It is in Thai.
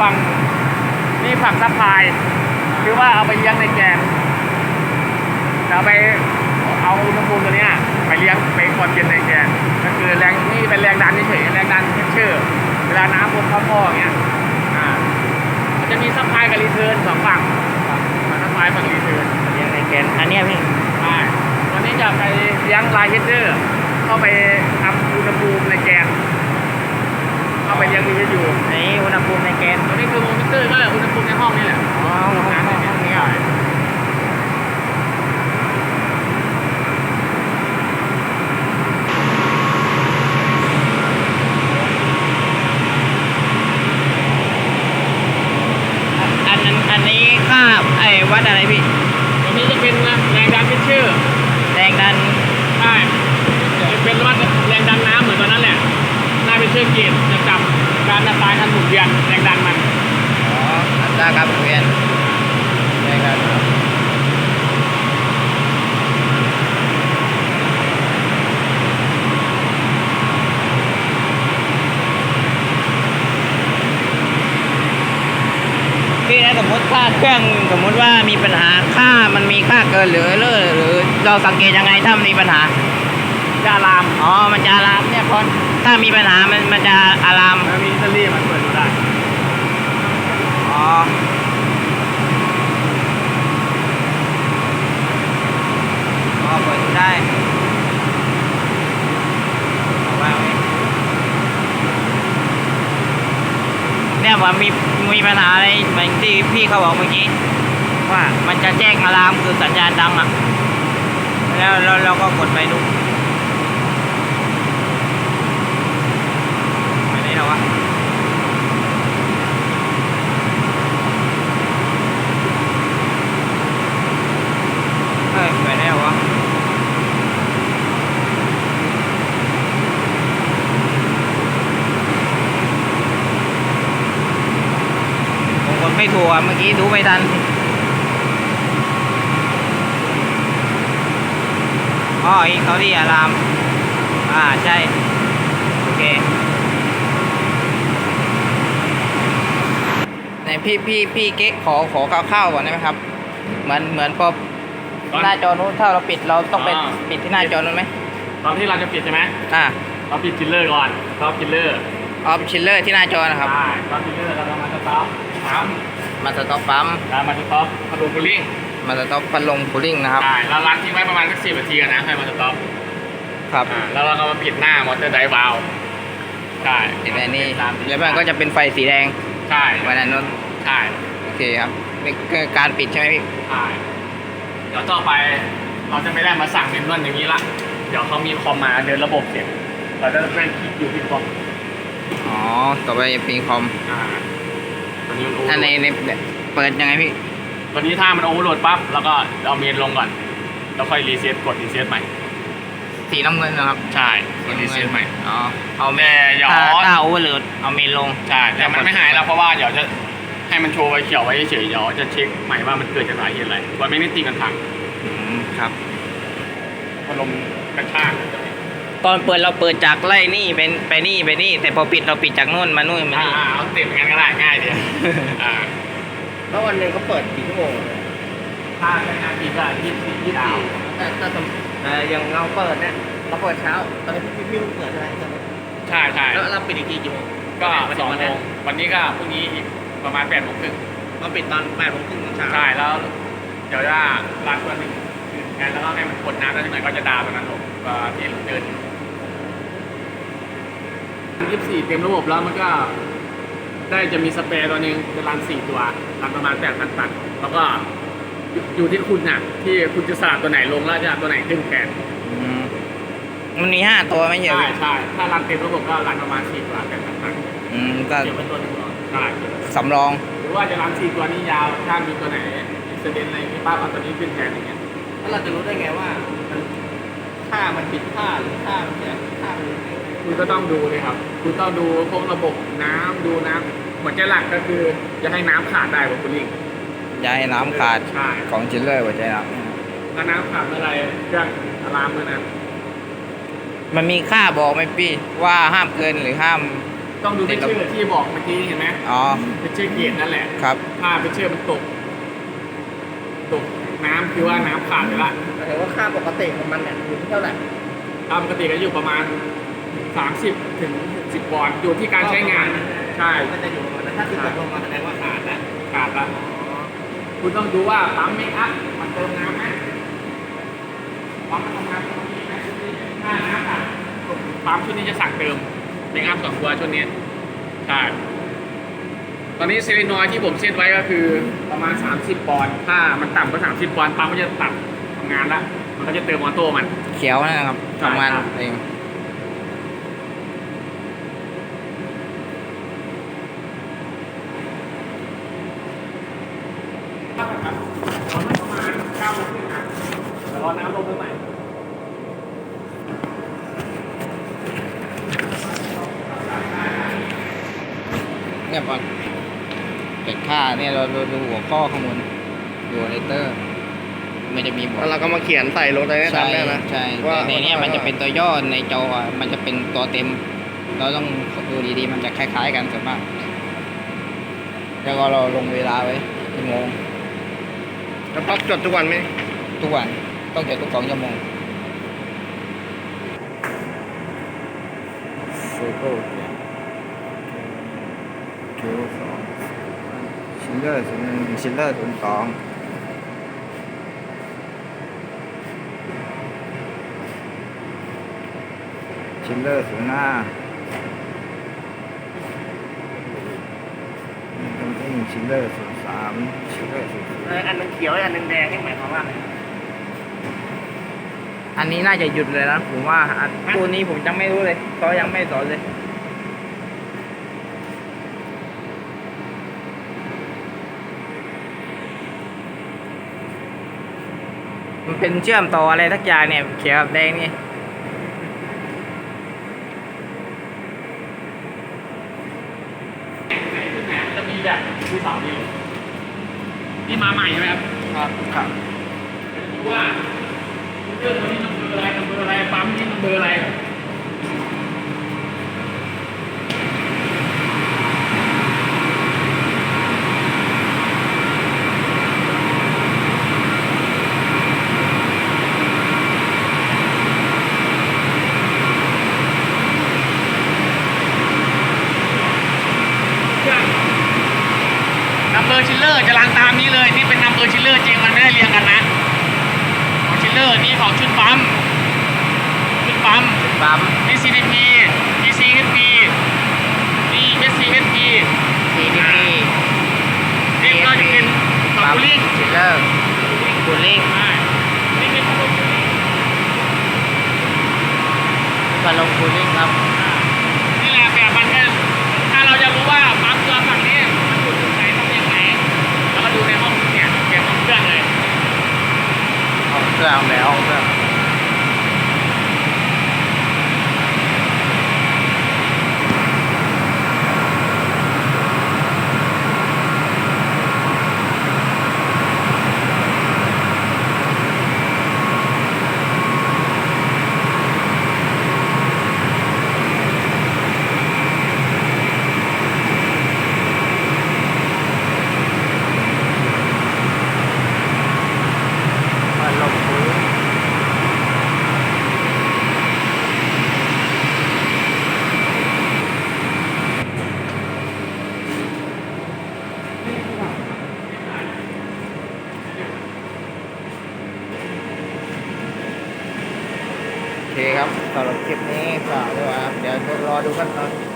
ฝั่งนี่ฝั่งซัพพลายคือว่าเอาไปเลี้ยงในแกนจะเอาไปเอาอุณหภูมิตัวเนี้ยไปเลี้ยงไปความเย็นในแกนก็คือแรงนี่เป็นแรงดันเฉยๆแรงดันเชื่อเวลาน้ำวนเข้าท่ออย่างเงี้ยอ่ามันจะมีซัพพลายกับรีเทิร์นสองฝั่งฝั่งซัพพลายฝั่งรีเทิร์นเลี้ยงในแกนอันเนี้ยพี่ใช่วันนี้จะไปเลี้ยงลายเฮดเดอร์เข้าไปทำอุณหภูมิในแกน เข้าไปเลี้ยงดีอยู่อันนี้อุณหภูมิในแกนตัวนี้คือโมมิเตอร์ก็อุณหภูมิในห้องนี่แหละอ๋อห้องน้ำห้องนี้เหรออันนั้นอันนี้ค่าไอ้วัดอะไรพี่ตัวนี้จะเป็นแรงดันฟิชเชอร์แรงดันใช่จะเป็นวัดแรงดันน้ำเหมือนตอนนั้นแหละหน้าฟิชเชอร์เกจจะจับการอัตราการหมุน เวียนแรงดันมันอ๋ออัตราการหมุนเวียนแรงดันพี่ถ้าสมมติค่าเครื่องสมมติว่ามีปัญหาค่ามันมีค่าเกินหรือหรือหรือเราสังเกตยังไงถ้ามันมีปัญหาจะอะลามอ๋อมันจะอะลามเนี่ยพอ ถ้ามีปัญหามันมันจะอะลามแล้วมีอิตาลีมันเปิดดูได้ อ๋อ อ๋อ เปิดดูได้เอาวางไว้เนี่ยว่ามีมีปัญหาอะไรเหมือนที่พี่เขาบอกเมื่อกี้ ว่ามันจะแจ้งอะลามคือสัญญาณดังอะ แล้วเราเราก็กดไปดูไปไหนแล้ววะ เอ้ยไปได้เหรอวะผมกดไม่ถู กอะเมื่อกี้ดูไม่ทันอ๋ออีกเขาที่อาราม อ่า ใช่ โอเคไหนพี่พี่พี่เก๊กขอขอข้าวๆก่อนได้ไหมครับ เหมือนเหมือนพอหน้าจอนู้นถ้าเราปิดเราต้องไปอ่า ปิดที่หน้าจอนู้นไหมตอนที่เราจะปิดใช่ไหมอ่าเราปิดคิลเลอร์ก่อนสต็อปคิลเลอร์ออฟชิลเลอร์ที่หน้าจอนะครับ ใช่สต็อปคิลเลอร์แล้วเรามาสต็อปปั๊ม มาสต็อปปั๊มแล้วมาสต็อปพัดลมคูลิ่งมาสต็อปพัดลมคูลิ่งนะครับใช่เราล้างทิ้งไว้ประมาณสักสิบนาทีกันนะให้มันสต็อปครับอ่าแล้วเราก็มาปิดหน้ามอเตอร์ไดร์วาล์วใช่ปิดแบบนี้ตามที่แล้วมันก็จะเป็นไฟสีแดงใช่วันนั้นนู้นใช่โอเคครับนี่คือการปิดใช่ไหมพี่ใช่เดี๋ยวต่อไปเราจะไม่ได้มาสั่งเมนวลอย่างนี้ละเดี๋ยวเขามีคอมมาเดินระบบเสร็จเราจะเป็นคลิกอยู่ที่คอมอ๋อต่อไปเป็นคอมอ่า ตัวนี้มันโอเวอถ้าร์โหในลดในเปิดยังไงพี่ ตัวนี้ถ้ามันโอเวอร์โหลดปั๊บแล้วก็เอาเมนลงก่อน แล้วค่อยรีเซ็ตกดรีเซ็ตใหม่ สีน้ำเงินนะครับใช่กดรีเซ็ตใหม่ อ๋อเอาเมแต่อย่าถ้าถ้าโอเวอร์โหลดเอาเมนลง ใช่แต่มันไม่หายแล้วเพราะว่าเดี๋ยวจะให้มันโชว์ไว้เขียวไว้เฉยๆเดี๋ยวจะเช็คใหม่ว่ามันเกิดจากสาเหตุอะไรว่าไม่ได้ตีกันถังอืมครับ พัดลมกระชาก ตอนเปิดเราเปิดจากไล่นี่เป็นไปนี่ไปนี่ แต่พอปิดเราปิดจากนู่นมานู่นมาอ่านี่ เอาเต็มกันก็ได้ง่ายดีอ่าแล้ววันหนึ่งเขาเปิดกี่ชั่วโมงถ้าใช้งานปีก็ยี่สิบยี่สิบแต่แต่สมแต่อย่างเราเปิดเนี่ยเราเปิดเช้า ตอนนี้พี่พี่เปิดอะไรใช่ใช่แล้วเราปิดอีกทีกี่โมงก็สองโมงวันนี้ก็พรุ่งนี้อีกประมาณแปดโมงครึ่งเราปิดตอนแปดโมงครึ่งตอนเช้าใช่แล้ว เดี๋ยวจะร้านตัวหนึ่งคืองานแล้วก็ให้มันกดน้ำแล้วที่ไหนก็จะดาวตรงนั้นลงก็ที่เดิน ยี่สิบสี่เต็มระบบแล้วมันก็ได้จะมีสเปรย์ตัวหนึ่งเป็นรันสี่ตัวรันประมาณแปดพันตันแล้วก็อยู่ที่คุณน่ะ ที่คุณจะสลับตัวไหนลงแล้วจะเอาตัวไหนขึ้นแทนอืมมันมีห้าตัวไม่เยอะใช่ใช่ถ้ารันเต็มระบบก็รันประมาณสี่ตัวแปดพันตันอืมก็เก็บไว้ตัวหนึ่งก่อนใช่สำรอง หรือว่าจะรันสี่ตัวนี้ยาวถ้ามีตัวไหนอินซิเดนอะไรอย่างนี้ป้าเอาตัวนี้ขึ้นแทนอย่างเงี้ยแล้วเราจะรู้ได้ไงว่ามันค่ามันผิดค่าหรือค่ามันเนี่ยค่ามัน คุณก็ต้องดูเลยครับ คุณต้องดูพวกระบบน้ำดูน้ำหัวใจหลักก็คือจะให้น้ำขาดได้บนคุณลิงอย่าให้น้ำขาดใช่ของชิลเลอร์หัวใจนะถ้าน้ำขาดเมื่อไหรเครื่องอะลามเมื่อนั้นมันมีค่าบอกไหมพี่ว่าห้ามเกินหรือห้าม ต้องดูติเป็ดนระบบชื่อที่บอกเมื่อกี้เห็นไหมอ๋อเป็นชื่อเกตนั่นแหละครับถ้าเป็นชื่อมันตก ตกน้ำคือว่าน้ำขาดไปละแต่ว่าค่าปกติของมันเนี่ยอยู่ที่เท่าไหร่ตามปกติก็อยู่ประมาณ 30 ถึง 60ปอนด์อยู่ที่การใช้งาน ใช่มันจะอยู่ประมาณนั้นถ้าคือตกลงมาแสดงว่าขาดแล้วขาดละคุณต้องดูว่าปั๊มเมคอัพมันเติมน้ำไหมปั๊มมันทำงานปกติไหมถ้าน้ำขาดปั๊มชุดนี้จะสั่งเติมเมคอัพสองตัวชุดนี้ใช่ตอนนี้เซรีนอยด์ที่ผมเซตไว้ก็คือประมาณ 30 ปอนด์ถ้ามันต่ำกว่า30 ปอนด์ปั๊มมันจะตัดทำงานละมันก็จะเติมออโต้มัน เขียวนะครับใช่ทำงานครับเอง ถ้าแบบตอนนั้นประมาณ9โมงครึ่งนะเดี๋ยว รอน้ำลงเมื่อไหร่เนี่ยบอลเป็ดค่าเนี่ยเราเราดูหัวข้อข้างบนดูเลเตอร์ไม่ได้มีบอแล้วเราก็มาเขียนใส่ลงในนี้ใช่ทำได้นะใช่ว่าแต่ในเนี้ยมันจะเป็นตัวย่อในจออะมันจะเป็นตัวเต็ม เราต้องดูดีๆ มันจะคล้าย ๆ กันส่วนมาก แล้วก็เราลงเวลาไว้ชั่วโมงแล้วพักจดทุกวันไหมทุกวัน ต้องจดทุกสองชั่วโมงโซโก้เกียวสองชิลเลอร์ศูนย์หนึ่งชิลเลอร์ศูนย์สองชิลเลอร์ศูนย์ห้าคัมปิ้งชิลเลอร์ศูนย์สามชิลเลอร์ศูนย์สี่อันนึงเขียวอันนึงแดงนี่หมายความว่าอะไร อันนี้น่าจะหยุดเลยนะผมว่าอันตัวนี้ผมยังไม่รู้เลยเขายังไม่สอนเลยมันเป็นเชื่อมต่ออะไรทักอย่างเนี่ยเขียวกับแดงนี่ไหนขึ้นไหนมันจะมีแบบดูเสาเดียวนี่มาใหม่ใช่ไหมครับ ครับครับดูว่าเรื่องนี้ต้องเบอร์อะไรต้องเบอร์อะไรปั๊มนี้ต้องเบอร์อะไร นัมเบอร์ชิลเลอร์จะรังตามนี้เลย นี่เป็นนัมเบอร์ชิลเลอร์จริงมันไม่ได้เรียงกันนะของชิลเลอร์นี่ ของชุดปั๊มชุดปั๊มปั๊มนี่ CDP นี่ CHP นี่ SCHP CDP นี่ก็จะเป็นสองคูลิ่งชิลเลอร์คูลิ่งอ่านี่เป็นคูลิ่งพัดลมคูลิ่งครับ อ่านี่แหละแบบมันก็ถ้าเราจะรู้ว่าปั๊มตัวฝั่งนี้มันอยู่ตรงไหนต้องเรียงไหนแล้วก็ดูในห้องเนี่ยเก็บห้องเครื่องเลย ห้องเครื่องแบบห้องเครื่อง พัดลมคูลิ่ง โอเครับสำหรับคลิปนี้ฝากด้วยครับ เดี๋ยวรอดูกันนะ